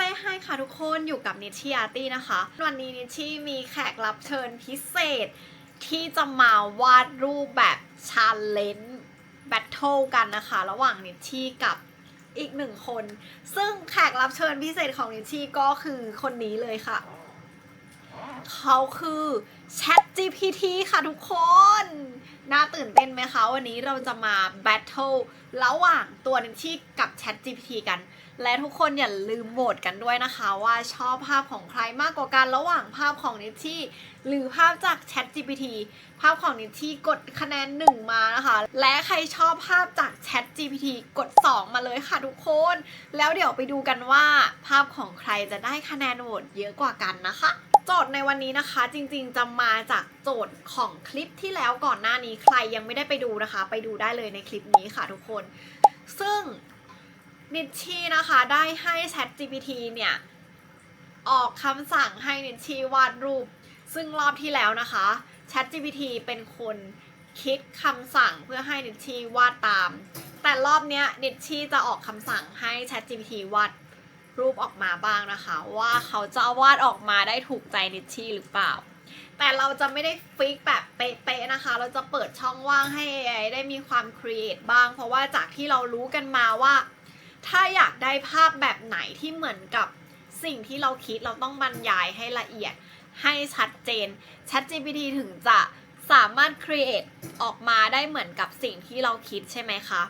ซให้ค่ะทุกคนอยู่กับนิชชี่อาร์ตี้นะคะ วันนี้นิชชี่มีแขกรับเชิญพิเศษ ที่จะมาวาดรูปแบบชาเลนจ์แบทเทิลกันนะคะ ระหว่างนิชชี่กับอีกหนึ่งคน ซึ่งแขกรับเชิญพิเศษของนิชี่ก็คือคนนี้เลยค่ะ เขาคือ Chat GPT ค่ะทุกคน น่าตื่นเต้นไหมคะวันนี้เราจะมาแบทเทิลระหว่างตัวนิชี่กับ Chat GPT กัน และทุกคนอย่าลืมโหวตกันด้วยนะคะว่าชอบภาพของใครมากกว่ากันระหว่างภาพของนิชี่หรือภาพจาก Chat GPT ภาพของนิชี่กดคะแนน 1 มานะคะ และใครชอบภาพจาก Chat GPT กด 2 มาเลยค่ะทุกคน แล้วเดี๋ยวไปดูกันว่าภาพของใครจะได้คะแนนโหวตเยอะกว่ากันนะคะ จทย์ในวันนี้นะคะ จริงๆจะมาจากโจทย์ของคลิปที่แล้วก่อนหน้านี้ใครยังไม่ได้ไปดูนะคะ ไปดูได้เลยในคลิปนี้ค่ะทุกคน ซึ่งนิชชี่นะคะได้ให้ Chat GPT เนี่ยออกคำสั่งให้นิชชี่วาดรูป ซึ่งรอบที่แล้วนะคะ Chat GPT เป็นคนคิดคำสั่งเพื่อให้นิชชี่วาดตาม แต่รอบเนี้ยนิชชี่จะออกคำสั่งให้ Chat GPT วาด รูปออกมาบ้างนะคะ ว่าเขาจะวาดออกมาได้ถูกใจนิชชี่หรือเปล่า แต่เราจะไม่ได้ฟิกแบบเป๊ะๆนะคะ เราจะเปิดช่องว่างให้ AI ได้มีความครีเอทบ้าง เพราะว่าจากที่เรารู้กันมาว่า ถ้าอยากได้ภาพแบบไหนที่เหมือนกับสิ่งที่เราคิดเราต้องบรรยายให้ละเอียดให้ชัดเจน ChatGPT ถึงจะสามารถ create ออกมาได้เหมือนกับสิ่งที่เราคิดใช่ไหมคะ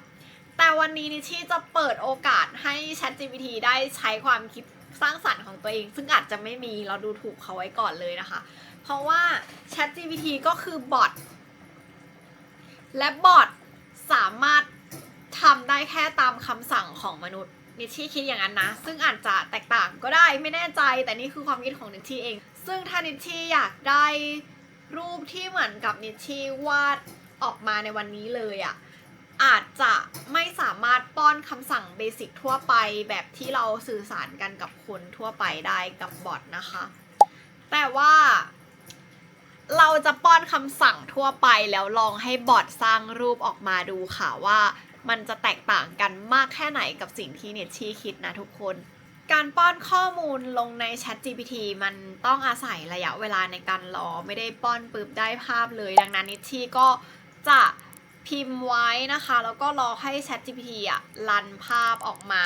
แต่วันนี้นิชชี่จะเปิดโอกาสให้ ChatGPT ได้ใช้ความคิดสร้างสรรค์ของตัวเอง ซึ่งอาจจะไม่มีเราดูถูกเขาไว้ก่อนเลยนะคะ เพราะว่า ChatGPT ก็คือบอทและบอทสามารถทำได้แค่ตามคำสั่งของมนุษย์นิชชี่คิดอย่างนั้นนะ ซึ่งอาจจะแตกต่างก็ได้ไม่แน่ใจแต่นี่คือความคิดของนิชชี่เอง ซึ่งถ้านิชชี่อยากได้รูปที่เหมือนกับนิชี่วาดออกมาในวันนี้เลยอะ่ะ อาจจะไม่สามารถป้อนคำสั่งเบสิกทั่วไปแบบที่เราสื่อสารกันกับคนทั่วไปได้กับบอทนะคะ แต่ว่าเราจะป้อนคำสั่งทั่วไปแล้วลองให้บอทสร้างรูปออกมาดูค่ะว่ามันจะแตกต่างกันมากแค่ไหนกับสิ่งที่เนชี่คิดนะทุกคน การป้อนข้อมูลลงใน Chat GPT มันต้องอาศัยระยะเวลาในการรอไม่ได้ป้อนปึ๊บได้ภาพเลย ดังนั้นเนชี่ก็จะ พิมพ์ไว้นะคะ แล้วก็รอให้ Chat GPT อะรันภาพออกมา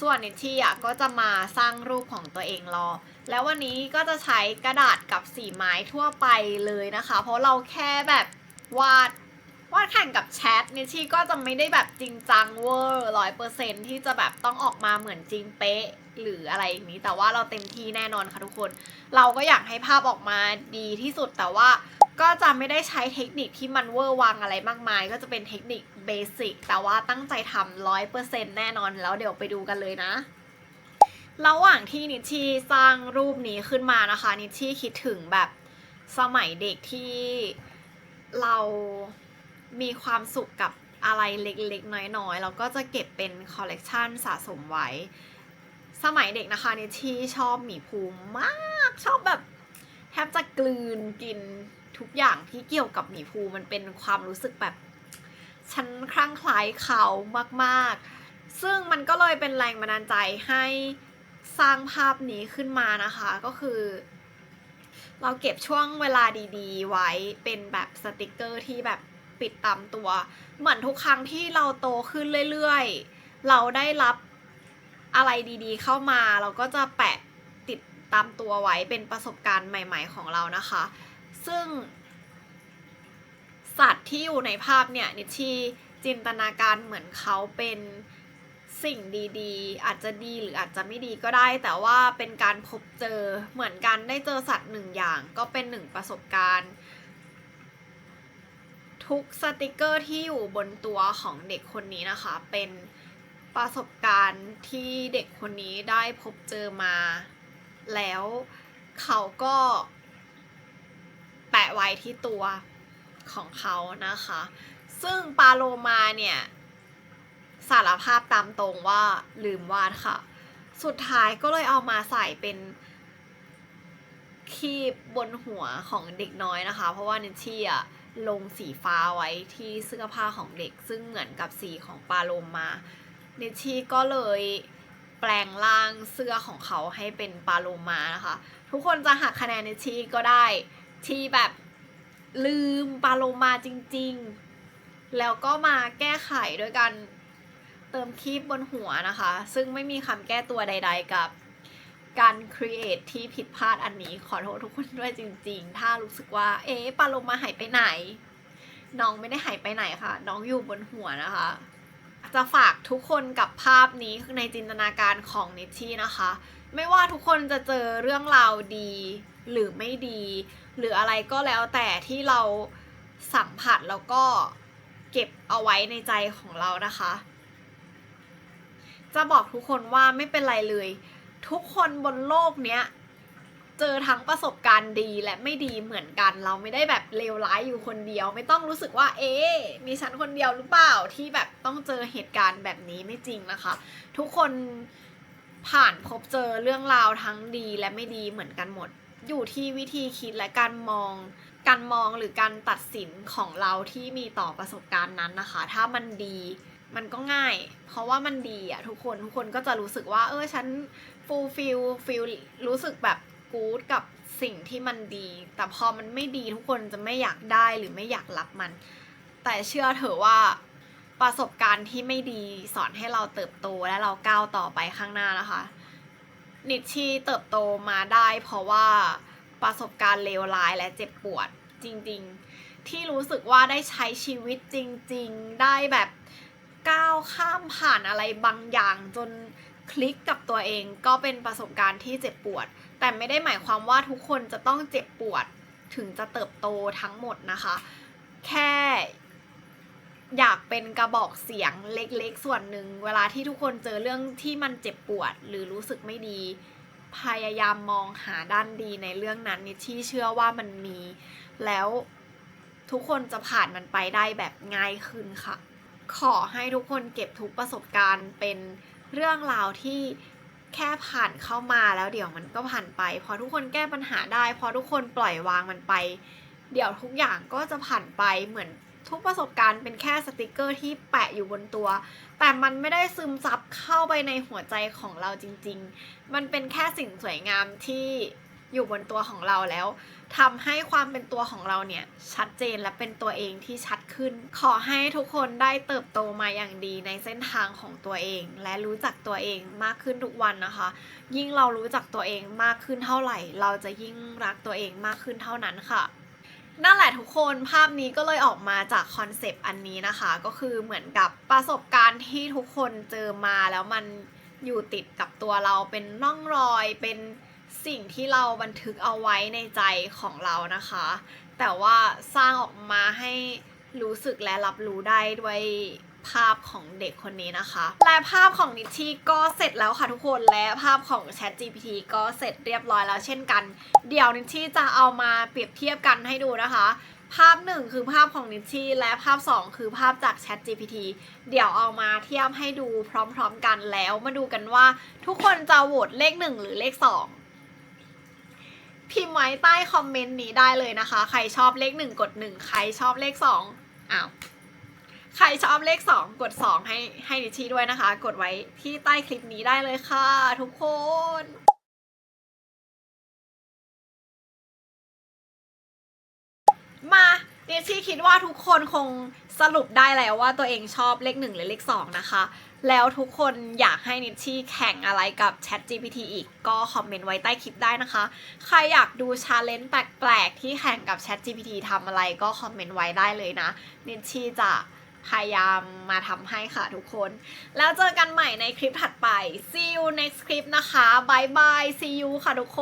ส่วนนิชี่อะก็จะมาสร้างรูปของตัวเองรอ แล้ววันนี้ก็จะใช้กระดาษกับสีไม้ทั่วไปเลยนะคะ เพราะเราแค่แบบวาด วาดแข่งกับแชทนิชชี่ก็จะไม่ได้แบบจริงจังเวอร์ร้อยเปอร์เซนที่จะแบบต้องออกมาเหมือนจริงเป๊ะหรืออะไรอย่างนี้ แต่ว่าเราเต็มที่แน่นอนค่ะทุกคน เราก็อยากให้ภาพออกมาดีที่สุดแต่ว่าก็จะไม่ได้ใช้เทคนิคที่มันเวอร์วังอะไรมากมาย ก็จะเป็นเทคนิคเบสิกแต่ว่าตั้งใจทำร้อยเปอร์เซ็นแน่นอนแล้วเดี๋ยวไปดูกันเลยนะระหว่างที่นิชชี่สร้างรูปนี้ขึ้นมานะคะ นิชชี่คิดถึงแบบสมัยเด็กที่เรา มีความสุขกับอะไรเล็กๆ น้อยๆเราก็จะเก็บเป็นคอลเลกชันสะสมไว้ สมัยเด็กนะคะเนิชชี่ชอบหมีภูมิมากชอบแบบแทบจะกลืนกินทุกอย่างที่เกี่ยวกับหมีภูมิมันเป็นความรู้สึกแบบฉันคลั่งไคล้เขามากๆ ซึ่งมันก็เลยเป็นแรงบันดาลใจให้สร้างภาพนี้ขึ้นมานะคะก็คือ เราเก็บช่วงเวลาดีๆ ไว้เป็นแบบสติกเกอร์ที่แบบ ปิดตามตัว เหมือนทุกครั้งที่เราโตขึ้นเรื่อยๆ เราได้รับอะไรดีๆ เข้ามา เราก็จะแปะติดตามตัวไว้เป็นประสบการณ์ใหม่ ๆ ของเรานะคะ ซึ่ง สัตว์ที่อยู่ในภาพเนี่ยนิชีจินตนาการเหมือนเขาเป็นสิ่งดีๆ อาจจะดีหรืออาจจะไม่ดีก็ได้ แต่ว่าเป็นการพบเจอเหมือนกันได้เจอสัตว์หนึ่งอย่าง ก็เป็นหนึ่งประสบการณ์ ทุกสติกเกอร์ที่อยู่บนตัวของเด็กคนนี้นะคะ เป็นประสบการณ์ที่เด็กคนนี้ได้พบเจอมา แล้วเขาก็แปะไว้ที่ตัวของเขานะคะ ซึ่งปาโลมาเนี่ยสารภาพตามตรงว่าลืมวาดค่ะ สุดท้ายก็เลยเอามาใส่เป็นคีบบนหัวของเด็กน้อยนะคะ เพราะว่านิชี่อะ ลงสีฟ้าไว้ที่เสื้อผ้าของเด็ก ซึ่งเหมือนกับสีของปาโลมาเนชี่ก็เลยแปลงร่างเสื้อของเขาให้เป็นปลาโลมานะคะ ทุกคนจะหักคะแนนในชี่ก็ได้ที่แบบลืมปลาโลมาจริง ๆ แล้วก็มาแก้ไขด้วยการเติมคีบบนหัวนะคะ ซึ่งไม่มีคำแก้ตัวใด ๆ กับ การครีเอทที่ผิดพลาดอันนี้ขอโทษทุกคนด้วยจริง ๆ ถ้ารู้สึกว่า เอ๊ะปลาโลมาหายไปไหน น้องไม่ได้หายไปไหนค่ะ น้องอยู่บนหัวนะคะ จะฝากทุกคนกับภาพนี้ในจินตนาการของนิชชี่นะคะ ไม่ว่าทุกคนจะเจอเรื่องราวดีหรือไม่ดี หรืออะไรก็แล้วแต่ที่เราสัมผัสแล้วก็เก็บเอาไว้ในใจของเรานะคะ จะบอกทุกคนว่าไม่เป็นไรเลย ทุกคนบนโลกเนี้ยเจอทั้งประสบการณ์ดีและไม่ดีเหมือนกัน เราไม่ได้แบบเลวร้ายอยู่คนเดียว ไม่ต้องรู้สึกว่า เอ๊ะมีฉันคนเดียวหรือเปล่าที่แบบต้องเจอเหตุการณ์แบบนี้ไม่จริงนะคะ ทุกคนผ่านพบเจอเรื่องราวทั้งดีและไม่ดีเหมือนกันหมด อยู่ที่วิธีคิดและการมอง การมองหรือการตัดสินของเราที่มีต่อประสบการณ์นั้นนะคะ ถ้ามันดี มันก็ง่าย เพราะว่ามันดีอะทุกคนทุกคนก็จะรู้สึกว่า เออฉันฟูลฟิลฟิลรู้สึกแบบกู๊ดกับสิ่งที่มันดี แต่พอมันไม่ดีทุกคนจะไม่อยากได้หรือไม่อยากรับมัน แต่เชื่อเถอะว่าประสบการณ์ที่ไม่ดีสอนให้เราเติบโตและเราก้าวต่อไปข้างหน้านะคะ นิชชี่เติบโตมาได้เพราะว่าประสบการณ์เลวร้ายและเจ็บปวดจริง ๆ ที่รู้สึกว่าได้ใช้ชีวิตจริง ๆ ได้แบบ ก้าวข้ามผ่านอะไรบางอย่างจนคลิกกับตัวเองก็เป็นประสบการณ์ที่เจ็บปวด แต่ไม่ได้หมายความว่าทุกคนจะต้องเจ็บปวดถึงจะเติบโตทั้งหมดนะคะ แค่อยากเป็นกระบอกเสียงเล็กๆ ส่วนหนึ่ง เวลาที่ทุกคนเจอเรื่องที่มันเจ็บปวด หรือรู้สึกไม่ดี พยายามมองหาด้านดีในเรื่องนั้นนิชชี่เชื่อว่ามันมี แล้วทุกคนจะผ่านมันไปได้แบบง่ายขึ้นค่ะ ขอให้ทุกคนเก็บทุกประสบการณ์เป็นเรื่องราวที่แค่ผ่านเข้ามาแล้วเดี๋ยวมันก็ผ่านไป พอทุกคนแก้ปัญหาได้ พอทุกคนปล่อยวางมันไป เดี๋ยวทุกอย่างก็จะผ่านไปเหมือนทุกประสบการณ์เป็นแค่สติกเกอร์ที่แปะอยู่บนตัว แต่มันไม่ได้ซึมซับเข้าไปในหัวใจของเราจริง ๆ มันเป็นแค่สิ่งสวยงามที่ อยู่บนตัวของเราแล้วทำให้ความเป็นตัวของเราเนี่ยชัดเจนและเป็นตัวเองที่ชัดขึ้น ขอให้ทุกคนได้เติบโตมาอย่างดีในเส้นทางของตัวเอง และรู้จักตัวเองมากขึ้นทุกวันนะคะ ยิ่งเรารู้จักตัวเองมากขึ้นเท่าไหร่ เราจะยิ่งรักตัวเองมากขึ้นเท่านั้นค่ะนั่นแหละทุกคนภาพนี้ก็เลยออกมาจากคอนเซปต์อันนี้นะคะ ก็คือเหมือนกับประสบการณ์ที่ทุกคนเจอมาแล้วมันอยู่ติดกับตัวเราเป็นร่องรอยเป็น สิ่งที่เราบันทึกเอาไว้ในใจของเรานะคะ แต่ว่าสร้างออกมาให้รู้สึกและรับรู้ได้ด้วยภาพของเด็กคนนี้นะคะ และภาพของนิชชี่ก็เสร็จแล้วค่ะทุกคน และภาพของ Chat GPT ก็เสร็จเรียบร้อยแล้วเช่นกัน เดี๋ยวนิชชี่จะเอามาเปรียบเทียบกันให้ดูนะคะ ภาพหนึ่งคือภาพของนิชชี่และภาพ 2 คือภาพจาก Chat GPT เดี๋ยวเอามาเทียบให้ดูพร้อมๆกันแล้วมาดูกันว่าทุกคนจะโหวตเลข 1 หรือเลข 2 พิมพ์ไว้ใต้คอมเมนต์นี้ได้เลยนะคะ ใครชอบเลข 1 กด 1 ใครชอบเลข 2อ้าวใครชอบเลข 2 กด 2 ให้ให้ดิชี่ด้วยนะคะ กดไว้ที่ใต้คลิปนี้ได้เลยค่ะทุกคนมาดิชี่คิดว่าทุกคนคงสรุปได้แล้วว่าตัวเองชอบเลข1หรือเลข2นะคะ แล้วทุกคนอยากให้นิชชี่แข่งอะไรกับ Chat GPT อีกก็คอมเมนต์ไว้ใต้คลิปได้นะคะ ใครอยากดูชาเลนจ์แปลกๆ ที่แข่งกับ Chat GPT ทำอะไรก็คอมเมนต์ไว้ได้เลยนะ นิชชี่จะพยายามมาทำให้ค่ะทุกคน แล้วเจอกันใหม่ในคลิปถัดไป see you next clip นะคะบายบาย see you ค่ะทุกค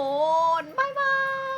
นบายบาย